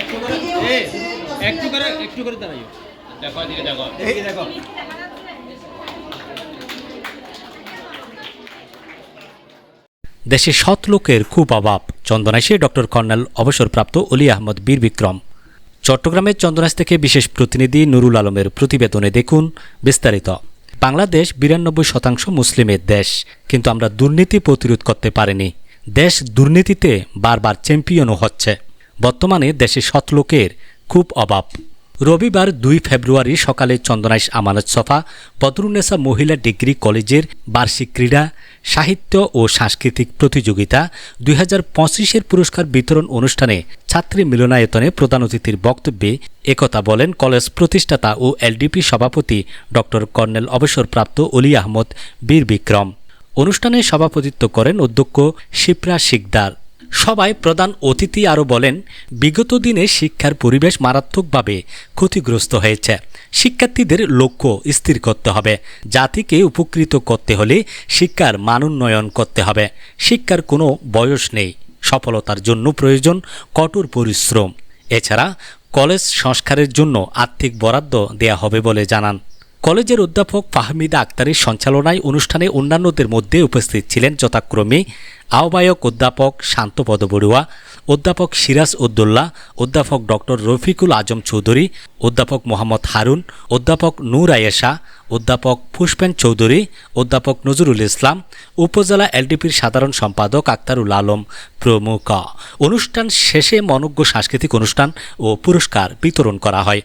একটু করে একটু করে দেখো দেখো দেখো। দেশে সৎ লোকের খুব অভাব। চন্দনাইশে ডক্টর কর্নেল অবসরপ্রাপ্ত অলি আহমদ বীর বিক্রম। চট্টগ্রামের চন্দনাইশ থেকে বিশেষ প্রতিনিধি নুরুল আলমের প্রতিবেদনে দেখুন বিস্তারিত। বাংলাদেশ বিরানব্বই শতাংশ মুসলিমের দেশ, কিন্তু আমরা দুর্নীতি প্রতিরোধ করতে পারিনি। দেশ দুর্নীতিতে বারবার চ্যাম্পিয়নও হচ্ছে। বর্তমানে দেশে সৎ লোকের খুব অভাব। রবিবার দুই ফেব্রুয়ারি সকালে চন্দনাইশ আমানত সফা বদরুন্নেসা মহিলা ডিগ্রি কলেজের বার্ষিক ক্রীড়া, সাহিত্য ও সাংস্কৃতিক প্রতিযোগিতা দুই হাজার পঁচিশের পুরস্কার বিতরণ অনুষ্ঠানে ছাত্রী মিলনায়তনে প্রধান অতিথির বক্তব্যে একথা বলেন কলেজ প্রতিষ্ঠাতা ও এলডিপি সভাপতি ডক্টর কর্নেল অবসরপ্রাপ্ত অলি আহমদ বীর বিক্রম। অনুষ্ঠানে সভাপতিত্ব করেন অধ্যক্ষ শিপ্রা শিকদার। সবাই প্রধান অতিথি আরও বলেন, বিগত দিনে শিক্ষার পরিবেশ মারাত্মকভাবে ক্ষতিগ্রস্ত হয়েছে। শিক্ষার্থীদের লক্ষ্য স্থির করতে হবে। জাতিকে উপকৃত করতে হলে শিক্ষার মানোন্নয়ন করতে হবে। শিক্ষার কোনো বয়স নেই। সফলতার জন্য প্রয়োজন কঠোর পরিশ্রম। এছাড়া কলেজ সংস্কারের জন্য আর্থিক বরাদ্দ দেয়া হবে বলে জানান। কলেজের অধ্যাপক ফাহমিদা আক্তারের সঞ্চালনায় অনুষ্ঠানে অন্যান্যদের মধ্যে উপস্থিত ছিলেন যথাক্রমে আহ্বায়ক অধ্যাপক শান্তপদ বড়ুয়া, অধ্যাপক সিরাজ উদ্দোল্লা অধ্যাপক ডক্টর রফিকুল আজম চৌধুরী, অধ্যাপক মোহাম্মদ হারুন, অধ্যাপক নূর আয়েশা, অধ্যাপক পুষ্পেন চৌধুরী, অধ্যাপক নজরুল ইসলাম, উপজেলা এলডিপির সাধারণ সম্পাদক আক্তারুল আলম প্রমুখ। অনুষ্ঠান শেষে মনজ্ঞ সাংস্কৃতিক অনুষ্ঠান ও পুরস্কার বিতরণ করা হয়।